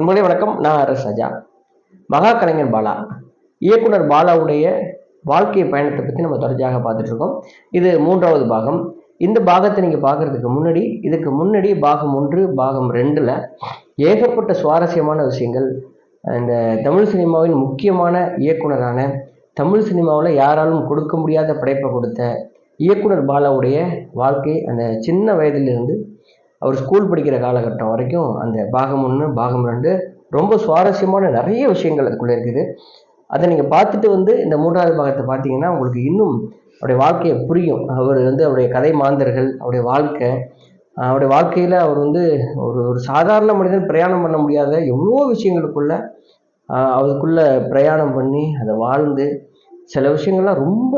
உங்களே வணக்கம் நான் அரஸ் சஜா. மகா கலைஞர் பாலா. இயக்குனர் பாலாவுடைய வாழ்க்கை பயணத்தை பற்றி நம்ம தொடர்ச்சியாக பார்த்துட்டு இருக்கோம். இது மூன்றாவது பாகம். இந்த பாகத்தை நீங்கள் பார்க்குறதுக்கு முன்னாடி இதுக்கு முன்னாடி பாகம் ஒன்று பாகம் ரெண்டில் ஏகப்பட்ட சுவாரஸ்யமான விஷயங்கள். இந்த தமிழ் சினிமாவின் முக்கியமான இயக்குனரான தமிழ் சினிமாவில் யாராலும் கொடுக்க முடியாத படைப்பை கொடுத்த இயக்குனர் பாலாவுடைய வாழ்க்கை அந்த சின்ன வயதிலிருந்து அவர் ஸ்கூல் படிக்கிற காலகட்டம் வரைக்கும் அந்த பாகம் ஒன்று பாகம் ரெண்டு ரொம்ப சுவாரஸ்யமான நிறைய விஷயங்கள் அதுக்குள்ளே இருக்குது. அதை நீங்கள் பார்த்துட்டு வந்து இந்த மூன்றாவது பாகத்தை பார்த்தீங்கன்னா உங்களுக்கு இன்னும் அவருடைய வாழ்க்கையை புரியும். அவர் வந்து அவருடைய கதை மாந்தர்கள் அவருடைய வாழ்க்கை அவருடைய வாழ்க்கையில் அவர் வந்து ஒரு ஒரு சாதாரண மனிதன் பிரயாணம் பண்ண முடியாத எவ்வளோ விஷயங்களுக்குள்ள அவருக்குள்ளே பிரயாணம் பண்ணி அதை வாழ்ந்து சில விஷயங்கள்லாம் ரொம்ப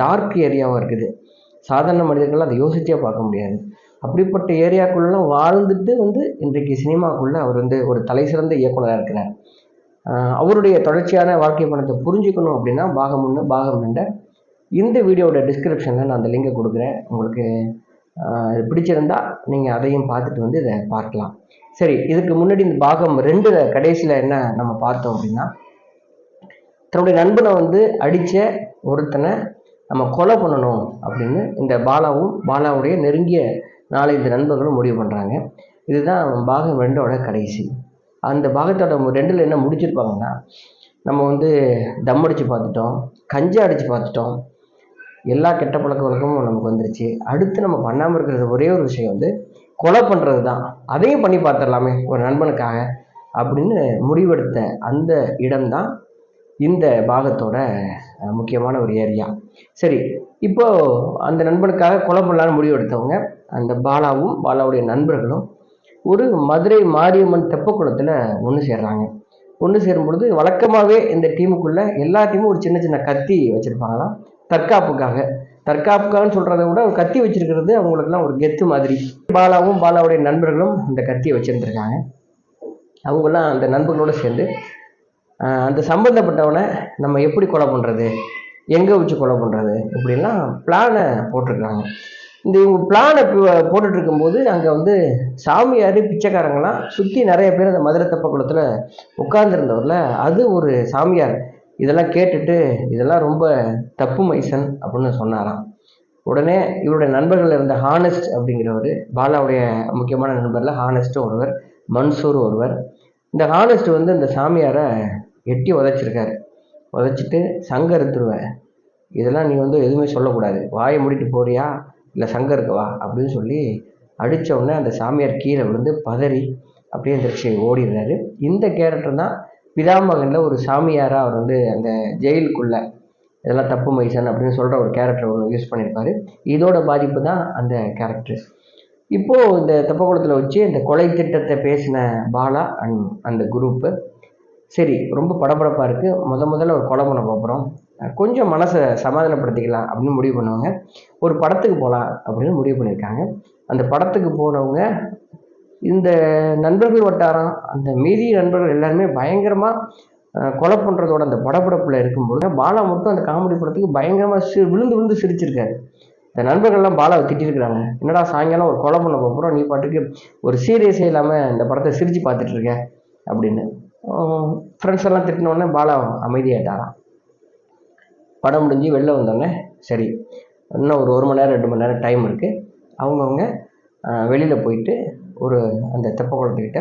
டார்க் ஏரியாவாக இருக்குது. சாதாரண மனிதர்கள்லாம் அதை யோசிச்சே பார்க்க முடியாது. அப்படிப்பட்ட ஏரியாக்குள்ளெலாம் வாழ்ந்துட்டு வந்து இன்றைக்கு சினிமாக்குள்ளே அவர் வந்து ஒரு தலை சிறந்த இயக்குனராக இருக்கிறார். அவருடைய தொடர்ச்சியான வாழ்க்கை பணத்தை புரிஞ்சுக்கணும் அப்படின்னா பாகம் ஒன்று பாகம் ரெண்டை. இந்த வீடியோட டிஸ்கிரிப்ஷனில் நான் அந்த லிங்கை கொடுக்குறேன். உங்களுக்கு இது பிடிச்சிருந்தா நீங்கள் அதையும் பார்த்துட்டு வந்து இதை பார்க்கலாம். சரி இதுக்கு முன்னாடி இந்த பாகம் ரெண்டு கடைசியில் என்ன நம்ம பார்த்தோம் அப்படின்னா தன்னுடைய நண்பனை வந்து அடித்த ஒருத்தனை நம்ம கொலை பண்ணணும் அப்படின்னு இந்த பாலாவும் பாலாவுடைய நெருங்கிய நாலஞ்சு நண்பர்களும் முடிவு பண்ணுறாங்க இதுதான் பாகம் ரெண்டோட கடைசி. அந்த பாகத்தோட ரெண்டில் என்ன முடிச்சிருப்பாங்கன்னா நம்ம வந்து தம் அடித்து பார்த்துட்டோம் கஞ்சா அடித்து பார்த்துட்டோம். எல்லா கெட்ட பழக்க வழக்கமும் நமக்கு வந்துருச்சு. அடுத்து நம்ம பண்ணாமல் இருக்கிறது ஒரே ஒரு விஷயம் வந்து கொலை பண்ணுறது தான் அதையும் பண்ணி பார்த்துடலாமே ஒரு நண்பனுக்காக அப்படின்னு முடிவெடுத்த அந்த இடம்தான் இந்த பாகத்தோட முக்கியமான ஒரு ஏரியா சரி இப்போ அந்த நண்பனுக்காக கொலை பண்ணலான்னு முடிவு எடுத்தவங்க அந்த பாலாவும் பாலாவுடைய நண்பர்களும் ஒரு மதுரை மாரியம்மன் தெப்பக்குளத்தில் ஒன்று சேர்றாங்க. ஒன்று சேரும் பொழுது வழக்கமாகவே இந்த டீமுக்குள்ளே எல்லா டீமும் ஒரு சின்ன சின்ன கத்தி வச்சுருப்பாங்களாம். தற்காப்புக்காக. தற்காப்புக்காகன்னு சொல்கிறத விட கத்தி வச்சுருக்கிறது அவங்களுக்குலாம் ஒரு கெத்து மாதிரி. பாலாவும் பாலாவுடைய நண்பர்களும் அந்த கத்தியை வச்சுருந்துருக்காங்க. அவங்களாம் அந்த நண்பர்களோடு சேர்ந்து அந்த சம்மந்தப்பட்டவனை நம்ம எப்படி கொலை பண்ணுறது எங்கே வச்சு கொலை பண்ணுறது இப்படிலாம் பிளானை போட்டிருக்காங்க. இந்த இவங்க பிளானை போட்டுட்டு இருக்கும்போது அங்கே வந்து சாமியார் பிச்சைக்காரங்களாம் சுற்றி நிறைய பேர் அந்த மதுரை தப்பக்குளத்தில் உட்கார்ந்துருந்தவரில் அது ஒரு சாமியார். இதெல்லாம் கேட்டுட்டு இதெல்லாம் ரொம்ப தப்பு மைசன் அப்படின்னு சொன்னாராம். உடனே இவருடைய நண்பர்கள் இருந்த ஹானஸ்ட் அப்படிங்கிறவர் பாலாவுடைய முக்கியமான நண்பரில் ஹானஸ்ட்டும் ஒருவர் மன்சூர் ஒருவர். இந்த ஹானஸ்ட் வந்து இந்த சாமியாரை எட்டி உதச்சிருக்காரு. உதச்சிட்டு சங்கம் அறுத்துருவேன் இதெல்லாம் நீ வந்து எதுவுமே சொல்லக்கூடாது. வாயை மூடிட்டு போறியா? இல்லை சங்கம் இருக்கவா அப்படின்னு சொல்லி அடித்த உடனே அந்த சாமியார் கீழே விழுந்து பதறி அப்படியே எந்திரிச்சு ஓடிடுறாரு. இந்த கேரக்டர் தான் பிதாமகனில் ஒரு சாமியாராக அவர் வந்து அந்த ஜெயிலுக்குள்ளே இதெல்லாம் தப்பு மைசன் அப்படின்னு சொல்கிற ஒரு கேரக்டர் ஒன்று யூஸ் பண்ணியிருப்பார் இதோட பாதிப்பு தான் அந்த கேரக்டர் இப்போது இந்த தெப்பக்குளத்தில் வச்சு இந்த கொலை திட்டத்தை பேசின பாலா அண்ட் அந்த குரூப்பு சரி ரொம்ப படபடப்பாக இருக்குது முத முதல்ல ஒரு கொலை பண்ண போகிறோம் கொஞ்சம் மனசை சமாதானப்படுத்திக்கலாம் அப்படின்னு முடிவு பண்ணுவாங்க. ஒரு படத்துக்கு போகலாம் அப்படின்னு முடிவு பண்ணியிருக்காங்க. அந்த படத்துக்கு போனவங்க இந்த நண்பர்கள் வட்டாரம் அந்த மீதி நண்பர்கள் எல்லாருமே பயங்கரமாக கொலை பண்ணுறதோட அந்த படப்படப்பில் இருக்கும்பொழுது பாலா மட்டும் அந்த காமெடி படத்துக்கு பயங்கரமாக சி விழுந்து விழுந்து சிரிச்சிருக்காரு. இந்த நண்பர்கள்லாம் பாலாவை திட்டிருக்கிறாங்க. என்னடா சாயங்காலம் ஒரு கொலை பண்ண போகிறோம் நீ பாட்டுக்கு ஒரு சீரியஸே இல்லாமல் இந்த படத்தை சிரித்து பார்த்துட்ருக்க அப்படின்னு. ஃப்ரெண்ட்ஸ் எல்லாம் திட்டினோடனே பாலா அமைதியாயிட்டாராம் படம் முடிஞ்சு வெளில வந்தோடனே சரி இன்னும் ஒரு ஒரு மணி நேரம் ரெண்டு மணி நேரம் டைம் இருக்குது அவங்கவுங்க வெளியில் போயிட்டு ஒரு அந்த தெப்பக்குளத்துக்கிட்ட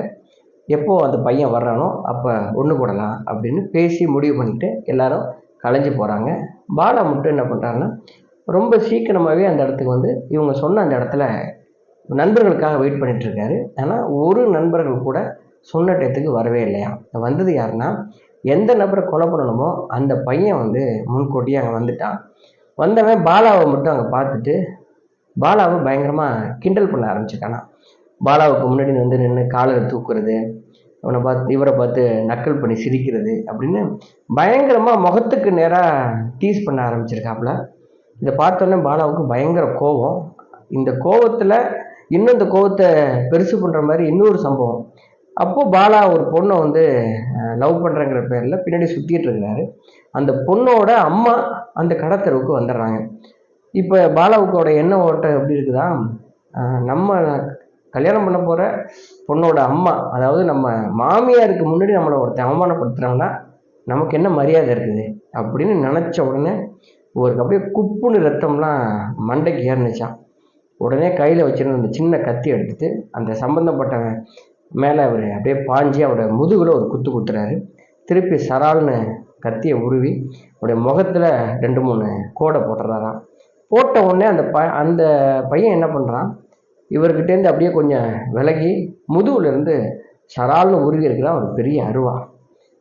எப்போது அந்த பையன் வர்றானோ அப்போ ஒன்று போடலாம் அப்படின்னு பேசி முடிவு பண்ணிவிட்டு எல்லாரும் கலைஞ்சு போகிறாங்க பாலா மட்டும் என்ன பண்ணுறாருன்னா ரொம்ப சீக்கிரமாகவே அந்த இடத்துக்கு வந்து இவங்க சொன்ன அந்த இடத்துல நண்பர்களுக்காக வெயிட் பண்ணிகிட்ருக்காரு ஆனால் ஒரு நண்பர்கள் கூட சொன்ன டயத்துக்கு வரவே இல்லையா? வந்தது யாருன்னா எந்த நபரை கொலை பண்ணணுமோ அந்த பையன் வந்து முன்கூட்டியே அங்கே வந்துட்டான். வந்தவன் பாலாவை மட்டும் அங்கே பார்த்துட்டு பாலாவை பயங்கரமாக கிண்டல் பண்ண ஆரம்பிச்சிட்டானா. பாலாவுக்கு முன்னாடி வந்து நின்று காலரை தூக்குறது அவனை பார்த்து இவரை பார்த்து நக்கல் பண்ணி சிரிக்கிறது அப்படின்னு பயங்கரமாக முகத்துக்கு நேராக டீஸ் பண்ண ஆரம்பிச்சிருக்காப்புல இதை பார்த்தோன்னே பாலாவுக்கு பயங்கர கோபம் இந்த கோபத்தில் இன்னும் இந்த கோபத்தை பெருசு பண்ணுற மாதிரி இன்னொரு சம்பவம். அப்போது பாலா ஒரு பொண்ணை வந்து லவ் பண்ணுறங்கிற பேரில் பின்னாடி சுற்றிட்டு இருக்கிறாரு அந்த பொண்ணோட அம்மா அந்த கடத்தருவுக்கு வந்துடுறாங்க. இப்போ பாலாவுக்கோட எண்ண ஓட்டம் எப்படி இருக்குதா? நம்ம கல்யாணம் பண்ண போகிற பொண்ணோட அம்மா அதாவது நம்ம மாமியாருக்கு முன்னாடி நம்மளை ஒருத்தன் அவமானப்படுத்துகிறாங்கன்னா நமக்கு என்ன மரியாதை இருக்குது? அப்படின்னு நினச்ச உடனே ஒரு அப்படியே குப்புன்னு ரத்தம்லாம் மண்டைக்கு ஏறினுச்சான் உடனே கையில் வச்சிருந்த அந்த சின்ன கத்தி எடுத்துட்டு அந்த சம்மந்தப்பட்டவன் மேலே அவர் அப்படியே பாஞ்சி அவரோட முதுகில் ஒரு குத்து குத்துறாரு. திருப்பி சரால்னு கத்தியை உருவி அவருடைய முகத்தில் ரெண்டு மூணு கோடை போட்டுறாராம். போட்ட உடனே அந்த ப அந்த பையன் என்ன பண்ணுறான் இவர்கிட்டேருந்து அப்படியே கொஞ்சம் விலகி முதுகுலேருந்து சரால்னு உருவி இருக்கிறான் ஒரு பெரிய அருவா.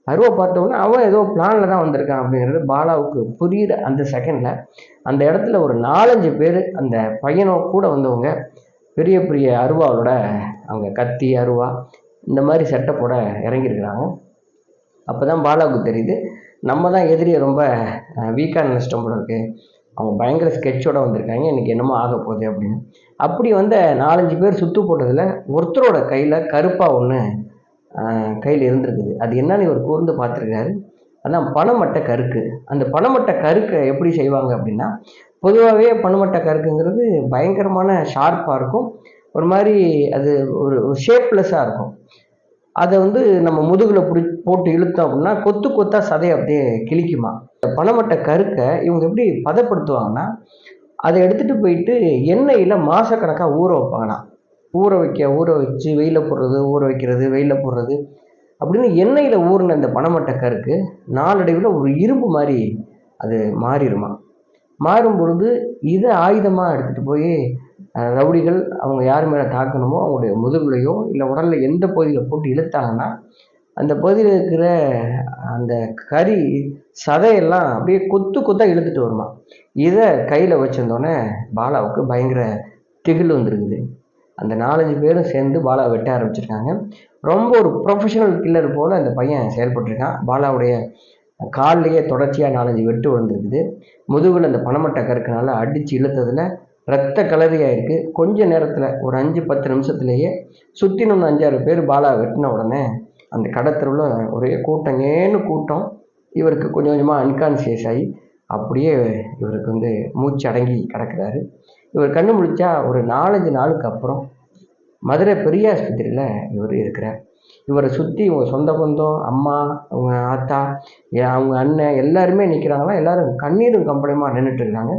அருவா பார்த்த உடனே அவன் ஏதோ பிளானில் தான் வந்திருக்கான் அப்படிங்கிறது பாலாவுக்கு புரியுற அந்த செகண்டில் அந்த இடத்துல ஒரு நாலஞ்சு பேர் அந்த பையனோ கூட வந்தவங்க பெரிய பெரிய அருவாவோட அவங்க கத்தி அருவா இந்த மாதிரி சட்டை போட இறங்கியிருக்கிறாங்க. அப்போ தான் பாலாவுக்கு தெரியுது நம்ம தான் எதிரியை ரொம்ப வீக்காக நினச்சிட்டோம் போல இருக்கு. அவங்க பயங்கர ஸ்கெட்சோட வந்திருக்காங்க எனக்கு என்னமோ ஆக போகுது அப்படின்னு. அப்படி வந்த நாலஞ்சு பேர் சுத்து போட்டதில் ஒருத்தரோட கையில் கருப்பாக ஒன்று கையில் இருந்திருக்குது. அது என்னன்னு இவர் கூர்ந்து பார்த்துருக்காரு. அதான் பனைமட்டை கருக்கு. அந்த பனைமட்டை கருக்கை எப்படி செய்வாங்க அப்படின்னா பொதுவாகவே பனைமட்டை கருக்குங்கிறது பயங்கரமான ஷார்ப்பாக இருக்கும். ஒரு மாதிரி அது ஒரு ஷேப்லெஸ்ஸாக இருக்கும். அதை வந்து நம்ம முதுகில் பிடி போட்டு இழுத்தோம் அப்படின்னா கொத்து கொத்தா சதையை அப்படியே கிழிக்குமா. இந்த பனைமட்டை கருக்கை இவங்க எப்படி பதப்படுத்துவாங்கன்னா அதை எடுத்துகிட்டு போயிட்டு எண்ணெயில் மாதக்கணக்காக ஊற வைப்பாங்கண்ணா ஊற வைக்க ஊற வச்சு வெயிலில் போடுறது ஊற வைக்கிறது வெயிலில் போடுறது. அப்படின்னு எண்ணெயில் ஊறின அந்த பனைமட்டை கருக்கு நாளடைவில் ஒரு இரும்பு மாதிரி அது மாறிடுமா? மாறும் பொழுது இதை ஆயுதமாக எடுத்துகிட்டு போய் ரவுடிகள் அவங்க யார் மேலே தாக்கணுமோ அவங்களுடைய முதுகுலையோ இல்லை உடலில் எந்த பகுதியில் போட்டு இழுத்தாங்கன்னா அந்த பகுதியில் இருக்கிற அந்த கறி சதையெல்லாம் அப்படியே கொத்து கொத்தாக இழுத்துட்டு வருமா? இதை கையில் வச்சிருந்தோன்னே பாலாவுக்கு பயங்கர திகில் வந்துருக்குது. அந்த நாலஞ்சு பேரும் சேர்ந்து பாலாவை வெட்ட ஆரம்பிச்சிருக்காங்க. ரொம்ப ஒரு ப்ரொஃபஷனல் கில்லர் போல் அந்த பையன் செயல்பட்டுருக்கான். பாலாவுடைய கால்லையே தொடர்ச்சியாக நாலஞ்சு வெட்டு விழுந்துருக்குது. முதுகில் அந்த பனமட்டை கருக்கனால அடித்து இழுத்ததில் ரத்த கலரியாக கொஞ்ச நேரத்தில் ஒரு அஞ்சு பத்து நிமிஷத்துலேயே சுற்றின அஞ்சாறு பேர் பாலா வெட்டின உடனே அந்த கடத்தருவில் ஒரே கூட்டங்கேன்னு கூட்டம். இவருக்கு கொஞ்சம் கொஞ்சமாக அன்கான்சியஸ் ஆகி அப்படியே இவருக்கு வந்து மூச்சு அடங்கி கிடக்குறாரு. இவர் கண்ணு முடிச்சா ஒரு நாலஞ்சு நாளுக்கு அப்புறம் மதுரை பெரிய ஆஸ்பத்திரியில் இவர் இருக்கிறார். இவரை சுற்றி இவங்க சொந்த பந்தம் அம்மா அவங்க ஆத்தா அவங்க அண்ணன் எல்லாருமே நிற்கிறாங்களா எல்லாரும் கண்ணீரும் கம்பளையுமா நின்றுட்டு இருக்காங்க.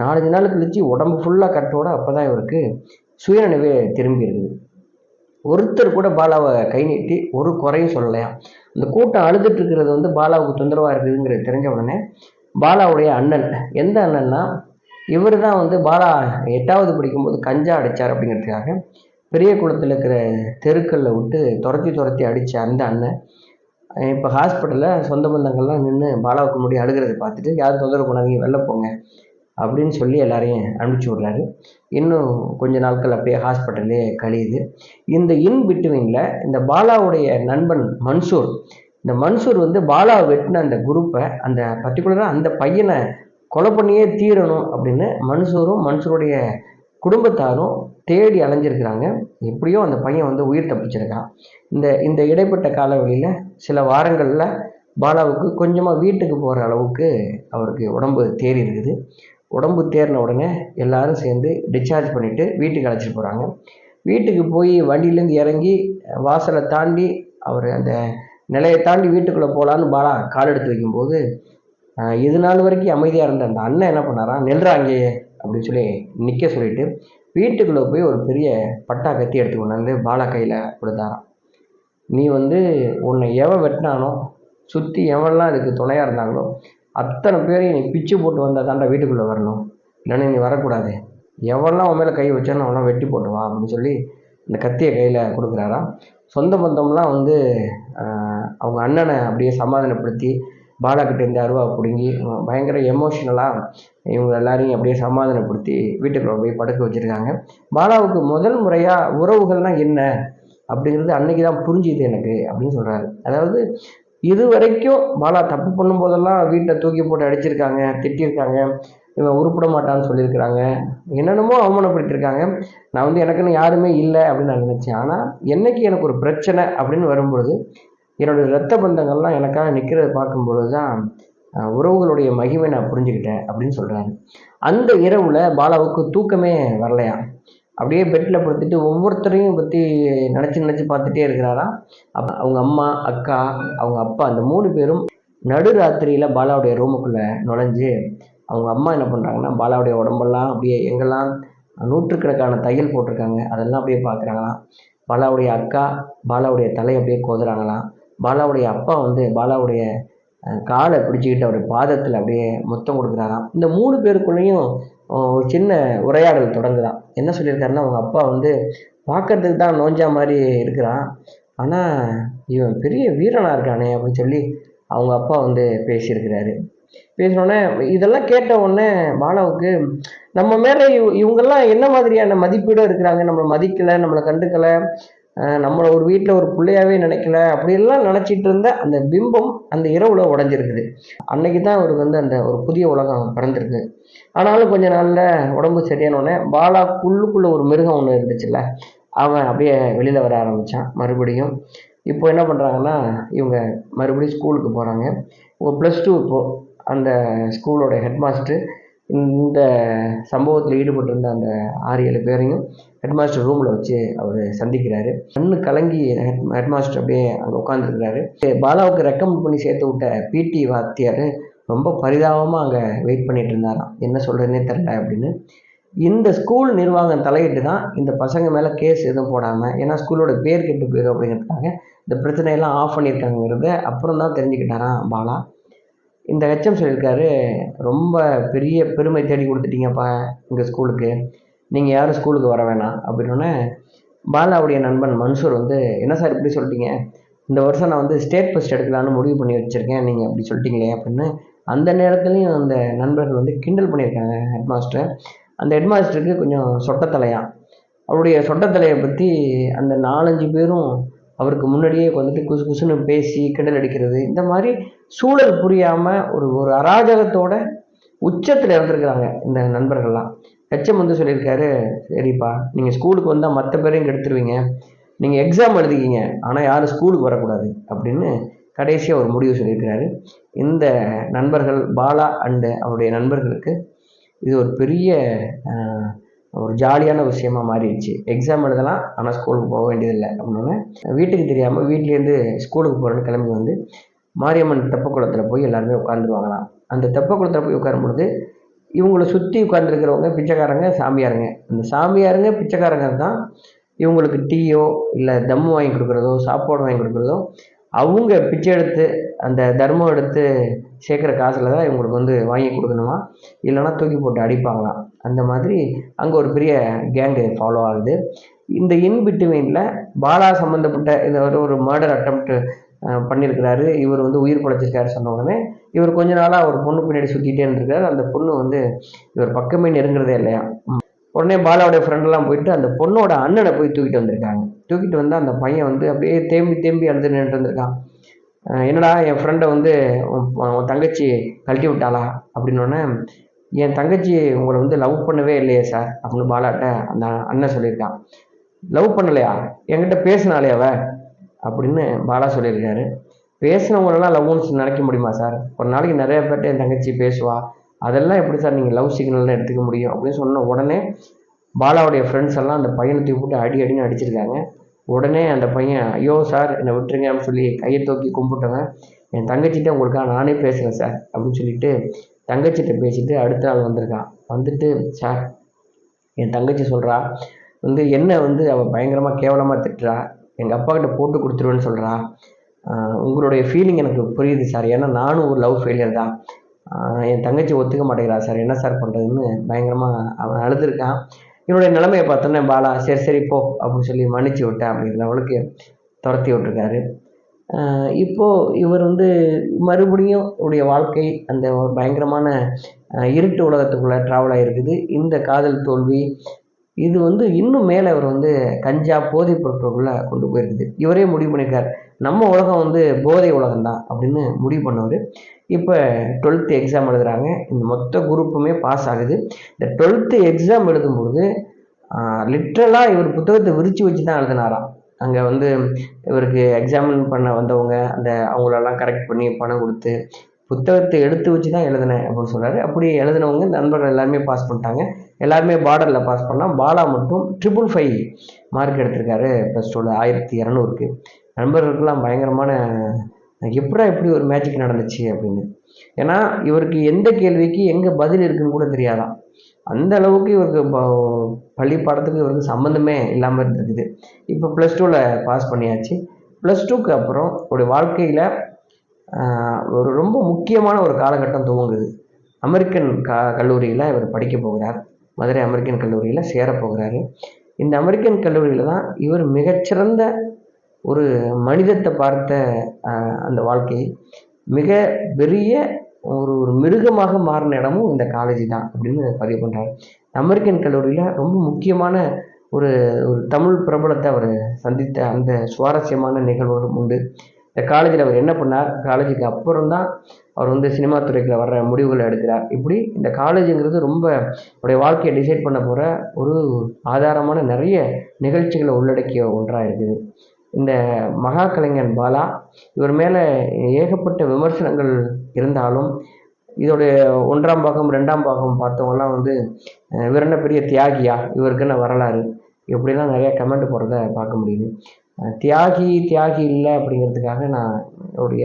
நாலஞ்சு நாள் கழிச்சு உடம்பு ஃபுல்லாக கட்டோட அப்போ தான் இவருக்கு சுயநினைவே திரும்பி இருக்குது. ஒருத்தர் கூட பாலாவை கை நீட்டி ஒரு குறையும் சொல்லலையா? இந்த கூட்டம் அழுதுட்டு இருக்கிறது வந்து பாலாவுக்கு தொந்தரவாக இருக்குதுங்கிறது தெரிஞ்ச உடனே பாலாவுடைய அண்ணன் எந்த அண்ணன்னா இவர் தான் வந்து பாலா எட்டாவது படிக்கும்போது கஞ்சா அடித்தார் அப்படிங்கிறதுக்காக பெரிய குளத்தில் இருக்கிற தெருக்களில் விட்டு துரத்தி துரத்தி அடித்த அந்த அண்ணன். இப்போ ஹாஸ்பிட்டலில் சொந்த பந்தங்கள்லாம் நின்று பாலாவுக்கு முன்னாடி அழுகிறத பார்த்துட்டு யார் தொந்தரவு பண்ணாதீங்க வெளில போங்க அப்படின்னு சொல்லி எல்லாரையும் அனுப்பிச்சி விட்றாரு. இன்னும் கொஞ்ச நாட்கள் அப்படியே ஹாஸ்பிட்டல்லே கழியுது. இந்த இன் பிட்வீனில் இந்த பாலாவுடைய நண்பன் மன்சூர் இந்த மன்சூர் வந்து பாலா வெட்டின அந்த குரூப்பை அந்த பர்டிகுலராக அந்த பையனை கொலை பண்ணியே தீரணும் அப்படின்னு மன்சூரும் மன்சூருடைய குடும்பத்தாரும் தேடி அலைஞ்சிருக்கிறாங்க. எப்படியோ அந்த பையன் வந்து உயிர் தப்பிச்சிருக்கான். இந்த இந்த இடைப்பட்ட காலவெளியில் சில வாரங்களில் பாலாவுக்கு கொஞ்சமாக வீட்டுக்கு போகிற அளவுக்கு அவருக்கு உடம்பு தேறி இருக்குது. உடம்பு தேறின உடனே எல்லாரும் சேர்ந்து டிஸ்சார்ஜ் பண்ணிவிட்டு வீட்டுக்கு அழைச்சிட்டு போகிறாங்க வீட்டுக்கு போய் வண்டியிலேருந்து இறங்கி வாசலை தாண்டி அவர் அந்த நிலையை தாண்டி வீட்டுக்குள்ளே போகலான்னு பாலா கால் எடுத்து வைக்கும்போது இது நாள் வரைக்கும் அமைதியாக இருந்த அந்த அண்ணன் என்ன பண்ணாராம் நெல்றா அங்கேயே அப்படின்னு சொல்லி நிற்க சொல்லிட்டு வீட்டுக்குள்ளே போய் ஒரு பெரிய பட்டா கத்தி எடுத்து கொண்டாந்து பாலா கையில் கொடுத்தாராம். நீ வந்து உன்னை எவன் வெட்டினானோ சுற்றி எவன்லாம் இதுக்கு துணையாக இருந்தாங்களோ அத்தனை பேரையும் நீ பிச்சு போட்டு வந்தால் தாண்டா வீட்டுக்குள்ளே வரணும். இல்லைன்னா நீ வரக்கூடாது. எவன்லாம் உன் மேலே கை வச்சானோ அவன்லாம் வெட்டி போட்டு வா அப்படின்னு சொல்லி அந்த கத்தியை கையில் கொடுக்குறாராம். சொந்த பந்தம்லாம் வந்து அவங்க அண்ணனை அப்படியே சமாதானப்படுத்தி பாலாக்கிட்ட இருந்து அருவா பிடுங்கி பயங்கர எமோஷ்னலாக இவங்க எல்லாரையும் அப்படியே சமாதானப்படுத்தி வீட்டுக்குள்ள போய் படுக்க வச்சுருக்காங்க. பாலாவுக்கு முதல் முறையாக உறவுகள்னால் என்ன? அப்படிங்கிறது அன்னைக்கு தான் புரிஞ்சுது எனக்கு அப்படின்னு சொல்கிறாரு அதாவது இது வரைக்கும் பாலா தப்பு பண்ணும்போதெல்லாம் வீட்டில் தூக்கி போட்டு அடிச்சிருக்காங்க திட்டியிருக்காங்க இவன் உருப்பிட மாட்டான்னு சொல்லியிருக்கிறாங்க. என்னென்னமோ அவமானப்படுத்திருக்காங்க நான் வந்து எனக்குன்னு யாருமே இல்லை அப்படின்னு நான் நினச்சேன். ஆனால் என்னைக்கு எனக்கு ஒரு பிரச்சனை அப்படின்னு வரும்பொழுது என்னுடைய ரத்த பந்தங்கள்லாம் எனக்காக நிற்கிறத பார்க்கும்பொழுது தான் உறவுகளுடைய மகிமை நான் புரிஞ்சுக்கிட்டேன் அப்படின்னு சொல்கிறாரு அந்த இரவில் பாலாவுக்கு தூக்கமே வரலையா? அப்படியே பெட்டில் படுத்துட்டு ஒவ்வொருத்தரையும் பற்றி நினச்சி நினச்சி பார்த்துட்டே இருக்கிறாராம் அப்போ அவங்க அம்மா அக்கா அவங்க அப்பா அந்த மூணு பேரும் நடுராத்திரியில் பாலாவுடைய ரூமுக்குள்ளே நுழைஞ்சு அவங்க அம்மா என்ன பண்ணுறாங்கன்னா பாலாவுடைய உடம்பெல்லாம் அப்படியே எங்கெல்லாம் நூற்றுக்கணக்கான தையல் போட்டிருக்காங்க அதெல்லாம் அப்படியே பார்க்குறாங்களாம். பாலாவுடைய அக்கா பாலாவுடைய தலையை அப்படியே கோதுறாங்களாம் பாலாவுடைய அப்பா வந்து பாலாவுடைய காலை பிடிச்சிக்கிட்டு அவருடைய பாதத்தில் அப்படியே முத்தம் கொடுக்குறாராம். இந்த மூணு பேருக்குள்ளேயும் ஒரு சின்ன உரையாடல் தொடங்குதான் என்ன சொல்லியிருக்காருன்னா அவங்க அப்பா வந்து பார்க்கறதுக்கு தான் நோஞ்சா மாதிரி இருக்கிறான். ஆனால் இவன் பெரிய வீரனாக இருக்கானே அப்படின்னு சொல்லி அவங்க அப்பா வந்து பேசியிருக்கிறாரு. பேசினோடனே இதெல்லாம் கேட்ட உடனே பாலாவுக்கு நம்ம மேலே இவ் இவங்கெல்லாம் என்ன மாதிரியான மதிப்பீடும் இருக்கிறாங்க நம்மளை மதிக்கலை நம்மளை கண்டுக்கலை நம்மளை ஒரு வீட்டில் ஒரு பிள்ளையாவே நினைக்கல. அப்படியெல்லாம் நினச்சிட்டு இருந்த அந்த பிம்பம் அந்த இரவுல உடஞ்சிருக்குது. அன்னைக்கு தான் அவருக்கு வந்து அந்த ஒரு புதிய உலகம் பிறந்திருக்கு. ஆனாலும் கொஞ்ச நாளில் உடம்பு சரியானோடனே பாலாக்குள்ளுக்குள்ள ஒரு மிருகம் ஒன்று இருந்துச்சுல்ல அவன் அப்படியே வெளியில் வர ஆரம்பித்தான் மறுபடியும். இப்போ என்ன பண்ணுறாங்கன்னா இவங்க மறுபடியும் ஸ்கூலுக்கு போகிறாங்க இப்போ ப்ளஸ் டூ இப்போது அந்த ஸ்கூலோட ஹெட் மாஸ்டர் இந்த சம்பவத்தில் ஈடுபட்டிருந்த அந்த ஆறு ஏழு பேரையும் ஹெட்மாஸ்டர் ரூமில் வச்சு அவர் சந்திக்கிறாரு. கண்ணு கலங்கி ஹெட் ஹெட்மாஸ்டர் அப்படியே அங்கே உட்காந்துருக்கிறாரு பாலாவுக்கு ரெக்கமெண்ட் பண்ணி சேர்த்து விட்ட பிடி வாத்தியார் ரொம்ப பரிதாபமாக அங்கே வெயிட் பண்ணிட்டு இருந்தாராம். என்ன சொல்கிறதுனே தெரில அப்படின்னு. இந்த ஸ்கூல் நிர்வாகம் தலையிட்டு தான் இந்த பசங்க மேலே கேஸ் எதுவும் போடாமல் ஏன்னா ஸ்கூலோட பேர் கெட்டு போயிடும் அப்படிங்கிறதுக்காக இந்த பிரச்சனையெல்லாம் ஆஃப் பண்ணியிருக்காங்கிறத அப்புறம் தான் தெரிஞ்சுக்கிட்டாராம் பாலா. இந்த ஹெச்எம் சொல்லியிருக்காரு ரொம்ப பெரிய பெருமை தேடி கொடுத்துட்டீங்கப்பா எங்கள் ஸ்கூலுக்கு. நீங்கள் யாரும் ஸ்கூலுக்கு வர வேணாம். அப்படின்னோடனே பாலாவுடைய நண்பன் மன்சூர் வந்து என்ன சார் இப்படி சொல்லிட்டீங்க இந்த வருஷம் நான் வந்து ஸ்டேட் ஃபஸ்ட் எடுக்கலான்னு முடிவு பண்ணி வச்சுருக்கேன். நீங்கள் அப்படி சொல்லிட்டீங்களே? அப்படின்னு அந்த நேரத்துலையும் அந்த நண்பர்கள் வந்து கிண்டல் பண்ணியிருக்காங்க ஹெட்மாஸ்டர். அந்த ஹெட்மாஸ்டருக்கு கொஞ்சம் சொட்டத்தலையாக அவருடைய சொட்டத்தலையை பற்றி அந்த நாலஞ்சு பேரும் அவருக்கு முன்னாடியே வந்துட்டு குசு குசுன்னு பேசி கிண்டல் அடிக்கிறது இந்த மாதிரி சூழல் புரியாமல் ஒரு ஒரு அராஜகத்தோட உச்சத்தில் இருந்திருக்கிறாங்க இந்த நண்பர்கள்லாம். ஹெச்எம் வந்து சொல்லியிருக்காரு சரிப்பா நீங்கள் ஸ்கூலுக்கு வந்தால் மற்ற பேரையும் கெடுத்துருவீங்க. நீங்கள் எக்ஸாம் எழுதிக்கிங்க. ஆனால் யாரும் ஸ்கூலுக்கு வரக்கூடாது. அப்படின்னு கடைசியாக ஒரு முடிவு சொல்லியிருக்கிறாரு. இந்த நண்பர்கள் பாலா அண்டு அவருடைய நண்பர்களுக்கு இது ஒரு பெரிய ஒரு ஜாலியான விஷயமா மாறிடுச்சு. எக்ஸாம் எழுதலாம் ஆனால் ஸ்கூலுக்கு போக வேண்டியதில்லை அப்படின்னோடனே வீட்டுக்கு தெரியாமல் வீட்லேருந்து ஸ்கூலுக்கு போகிறேன்னு கிளம்பி வந்து மாரியம்மன் தெப்பக்குளத்தில் போய் எல்லாருமே உட்காந்துருவாங்களாம் அந்த தெப்பக்குளத்தில் போய் உட்காரும் பொழுது இவங்களை சுற்றி உட்காந்துருக்கிறவங்க பிச்சைக்காரங்க சாமியாருங்க. அந்த சாமியாருங்க பிச்சைக்காரங்க தான் இவங்களுக்கு டீயோ இல்லை தம்மு வாங்கி கொடுக்குறதோ சாப்பாடு வாங்கி கொடுக்குறதோ அவங்க பிச்சை எடுத்து அந்த தர்மம் எடுத்து சேர்க்குற காசில் தான் இவங்களுக்கு வந்து வாங்கி கொடுக்கணுமா? இல்லைன்னா தூக்கி போட்டு அடிப்பாங்களாம். அந்த மாதிரி அங்கே ஒரு பெரிய கேங்கு ஃபாலோ ஆகுது. இந்த இன்பிட்வீனில் பாலா சம்மந்தப்பட்ட இந்த ஒரு ஒரு மர்டர் அட்டம்ப்ட் பண்ணியிருக்கிறாரு இவர் வந்து உயிர் படைச்சிருக்காரு சொன்ன உடனே இவர் கொஞ்ச நாளாக ஒரு பொண்ணு பின்னாடி சுற்றிட்டே இருந்திருக்காரு. அந்த பொண்ணு வந்து இவர் பக்கமே நெருங்குறதே இல்லையா? ம். உடனே பாலாவுடைய ஃப்ரெண்டெல்லாம் போயிட்டு அந்த பொண்ணோட அண்ணனை போய் தூக்கிட்டு வந்திருக்காங்க. தூக்கிட்டு வந்து அந்த பையன் வந்து அப்படியே தேம்பி தேம்பி அழுது நின்றுட்டு இருந்திருக்கான். என்னடா என் ஃப்ரெண்டை வந்து உன் உன் தங்கச்சி கழட்டி விட்டாளா? அப்படின்னோடனே என் தங்கச்சி உங்களை வந்து லவ் பண்ணவே இல்லையே சார் அப்படின்னு பாலாட்ட அந்த அண்ணன் சொல்லியிருக்கான். லவ் பண்ணலையா? என்கிட்ட பேசினாலே அவ அப்படின்னு பாலா சொல்லியிருக்காரு. பேசினவங்களெல்லாம் லவ்னு நினைக்க முடியுமா சார் ஒரு நாளைக்கு நிறைய பேர்ட்ட என் தங்கச்சி பேசுவா. அதெல்லாம் எப்படி சார் நீங்கள் லவ் சிக்னல்னு எடுத்துக்க முடியும்? அப்படின்னு சொன்ன உடனே பாலாவுடைய ஃப்ரெண்ட்ஸ் எல்லாம் அந்த பையனை தூக்கி போட்டு அடி அடின்னு அடிச்சிருக்காங்க. உடனே அந்த பையன் ஐயோ சார் என்னை விட்டுருங்க அப்படின்னு சொல்லி கையை தூக்கி கும்பிட்டவன் என் தங்கச்சிட்ட உங்களுக்காக நானே பேசுகிறேன் சார் அப்படின்னு சொல்லிட்டு தங்கச்சிட்ட பேசிட்டு அடுத்த நாள் வந்திருக்கான். வந்துட்டு சார் என் தங்கச்சி சொல்கிறா வந்து என்ன வந்து அவள் பயங்கரமாக கேவலமாக திட்டுறா எங்கள் அப்பா கிட்ட போட்டு கொடுத்துருவேன்னு சொல்கிறா உங்களுடைய ஃபீலிங் எனக்கு புரியுது சார் ஏன்னா நானும் ஒரு லவ் ஃபெயிலியர் தான். என் தங்கச்சி ஒத்துக்க மாட்டேங்கிறா சார் என்ன சார் பண்ணுறதுன்னு பயங்கரமாக அவன் அழுதுருக்கான். என்னுடைய நிலைமையை பார்த்தோன்னே பாலா சரி சரி போ அப்படின்னு சொல்லி மன்னிச்சு விட்டேன். அப்படிங்கிற அவளுக்கு துரத்தி விட்டுருக்காரு. இப்போது இப்போ இவர் வந்து மறுபடியும் இவருடைய வாழ்க்கை அந்த ஒரு பயங்கரமான இருட்டு உலகத்துக்குள்ளே ட்ராவல் ஆகிருக்குது இந்த காதல் தோல்வி இது வந்து இன்னும் மேலே இவர் வந்து கஞ்சா போதைப் பொருட்களுக்குள்ளே கொண்டு போயிருக்குது. இவரே முடிவு பண்ணியிருக்கார் நம்ம உலகம் வந்து போதை உலகம் தான் அப்படின்னு முடிவு பண்ணவர். இப்போ டுவெல்த்து எக்ஸாம் எழுதுகிறாங்க இந்த மொத்த குரூப்புமே பாஸ் ஆகுது. இந்த டுவெல்த்து எக்ஸாம் எழுதும்பொழுது லிட்ரலாக இவர் புத்தகத்தை விரித்து வச்சு தான் எழுதினாராம். அங்கே வந்து இவருக்கு எக்ஸாமின் பண்ண வந்தவங்க அந்த அவங்களெல்லாம் கரெக்ட் பண்ணி பணம் கொடுத்து புத்தகத்தை எடுத்து வச்சு தான் எழுதினேன் அப்படின்னு சொல்கிறாரு அப்படி எழுதினவங்க நண்பர்கள் எல்லாருமே பாஸ் பண்ணிட்டாங்க. எல்லாருமே பார்டரில் பாஸ் பண்ணால் பாலா மட்டும் ட்ரிபிள் ஃபைவ் மார்க் எடுத்திருக்காரு ப்ளஸ் டூவில் ஆயிரத்தி இரநூறுக்கு. நண்பர்களுக்கெல்லாம் பயங்கரமான எப்படா எப்படி ஒரு மேஜிக் நடந்துச்சு அப்படின்னு. ஏன்னா இவருக்கு எந்த கேள்விக்கு எங்கே பதில் இருக்குன்னு கூட தெரியாதான். அந்த அளவுக்கு இவருக்கு பள்ளி பாடத்துக்கு இவருக்கு சம்மந்தமே இல்லாமல் இருந்திருக்குது. இப்போ ப்ளஸ் டூவில் பாஸ் பண்ணியாச்சு. ப்ளஸ் டூக்கு அப்புறம் ஒரு வாழ்க்கையில் ஒரு ரொம்ப முக்கியமான ஒரு காலகட்டம் துவங்குது. அமெரிக்கன் க கல்லூரியில் இவர் படிக்க போகிறார். மதுரை அமெரிக்கன் கல்லூரியில் சேர போகிறாரு. இந்த அமெரிக்கன் கல்லூரியில் தான் இவர் மிகச்சிறந்த ஒரு மனிதத்தை பார்த்த அந்த வாழ்க்கை. மிக பெரிய ஒரு ஒரு மிருகமாக மாறின இடமும் இந்த காலேஜ் தான் அப்படின்னு பதிவு பண்ணுறாரு அமெரிக்கன் கல்லூரியில் ரொம்ப முக்கியமான ஒரு ஒரு தமிழ் பிரபலத்தை அவர் சந்தித்த அந்த சுவாரஸ்யமான நிகழ்வுகளும் உண்டு. இந்த காலேஜில் அவர் என்ன பண்ணார்? காலேஜுக்கு அப்புறம் தான் அவர் வந்து சினிமா துறைக்கு வர்ற முடிவுகளை எடுக்கிறார். இப்படி இந்த காலேஜுங்கிறது ரொம்ப அவருடைய வாழ்க்கையை டிசைட் பண்ண போகிற ஒரு ஆதாரமான நிறைய நிகழ்ச்சிகளை உள்ளடக்கிய ஒன்றாக இருக்குது. இந்த மகா கலைஞன் பாலா இவர் மேலே ஏகப்பட்ட விமர்சனங்கள் இருந்தாலும் இதோடைய ஒன்றாம் பாகம் ரெண்டாம் பாகம் பார்த்தவங்கலாம் வந்து இவர் என்ன பெரிய தியாகியா? இவருக்கு என்ன வரலாறு? இப்படிலாம் நிறைய கமெண்ட் போடுறத பார்க்க முடியுது. தியாகி தியாகி இல்லை அப்படிங்கிறதுக்காக நான் என்னுடைய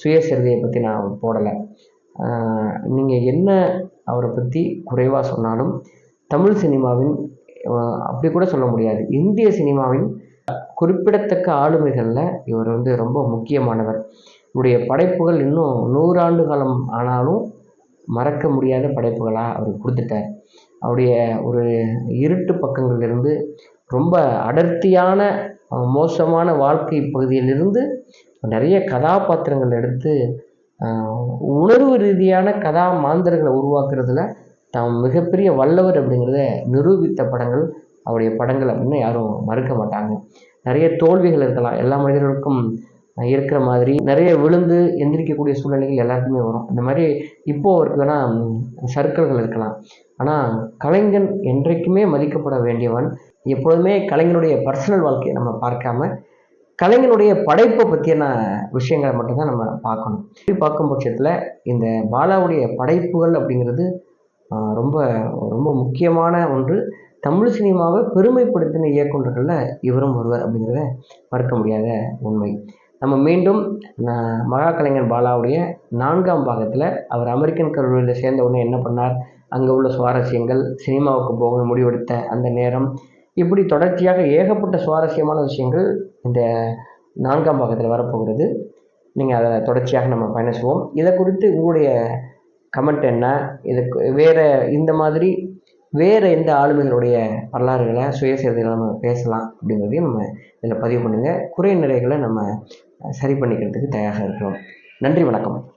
சுயசரிதையை பற்றி நான் போடலை. நீங்கள் என்ன அவரை பற்றி குறைவாக சொன்னாலும் தமிழ் சினிமாவின் அப்படி கூட சொல்ல முடியாது. இந்திய சினிமாவின் குறிப்பிடத்தக்க ஆளுமைகளில் இவர் வந்து ரொம்ப முக்கியமானவர். இவருடைய படைப்புகள் இன்னும் நூறாண்டு காலம் ஆனாலும் மறக்க முடியாத படைப்புகளாக அவர் கொடுத்துட்டார். அவருடைய ஒரு இருட்டு பக்கங்களிலிருந்து ரொம்ப அடர்த்தியான மோசமான வாழ்க்கை பகுதியிலிருந்து நிறைய கதாபாத்திரங்கள் எடுத்து உணர்வு ரீதியான கதா மாந்தர்களை உருவாக்குறதுல தாம் மிகப்பெரிய வல்லவர் அப்படிங்கிறத நிரூபித்த படங்கள் அவருடைய படங்கள் அப்படின்னு யாரும் மறுக்க மாட்டாங்க. நிறைய தோல்விகள் இருக்கலாம். எல்லா மனிதர்களுக்கும் இருக்கிற மாதிரி நிறைய விழுந்து எந்திரிக்கக்கூடிய சூழ்நிலைகள் எல்லாருக்குமே வரும். இந்த மாதிரி இப்போது அவருக்கு வேணால் சர்க்கிள்கள் இருக்கலாம். ஆனால் கலைஞன் என்றைக்குமே மதிக்கப்பட வேண்டியவன் எப்பொழுதுமே கலைஞனுடைய பர்சனல் வாழ்க்கையை நம்ம பார்க்காம கலைஞனுடைய படைப்பை பற்றியான விஷயங்களை மட்டும்தான் நம்ம பார்க்கணும். இப்படி பார்க்கும் பட்சத்தில் இந்த பாலாவுடைய படைப்புகள் அப்படிங்கிறது ரொம்ப ரொம்ப முக்கியமான ஒன்று. தமிழ் சினிமாவை பெருமைப்படுத்தின இயக்குநர்களில் இவரும் ஒருவர் அப்படிங்கிறத மறுக்க முடியாத உண்மை. நம்ம மீண்டும் மகா கலைஞர் பாலாவுடைய நான்காம் பாகத்தில் அவர் அமெரிக்கன் கல்லூரியில் சேர்ந்த உடனே என்ன பண்ணார்? அங்கே உள்ள சுவாரஸ்யங்கள் சினிமாவுக்கு போக முடிவெடுத்த அந்த நேரம். இப்படி தொடர்ச்சியாக ஏகப்பட்ட சுவாரஸ்யமான விஷயங்கள் இந்த நான்காம் பாகத்தில் வரப்போகிறது. நீங்கள் அதை தொடர்ச்சியாக நம்ம பயணிச்சுவோம். இதை குறித்து உங்களுடைய கமெண்ட் என்ன? இதுக்கு வேறு இந்த மாதிரி வேறு எந்த ஆளுமைகளுடைய வரலாறுகளை சுயசரிதைகளை நம்ம பேசலாம் அப்படிங்கிறதையும் நம்ம இதில் பதிவு பண்ணுங்கள் குறை நிறைகளை நம்ம சரி பண்ணிக்கிறதுக்கு தயாராக இருக்கிறோம். நன்றி வணக்கம்.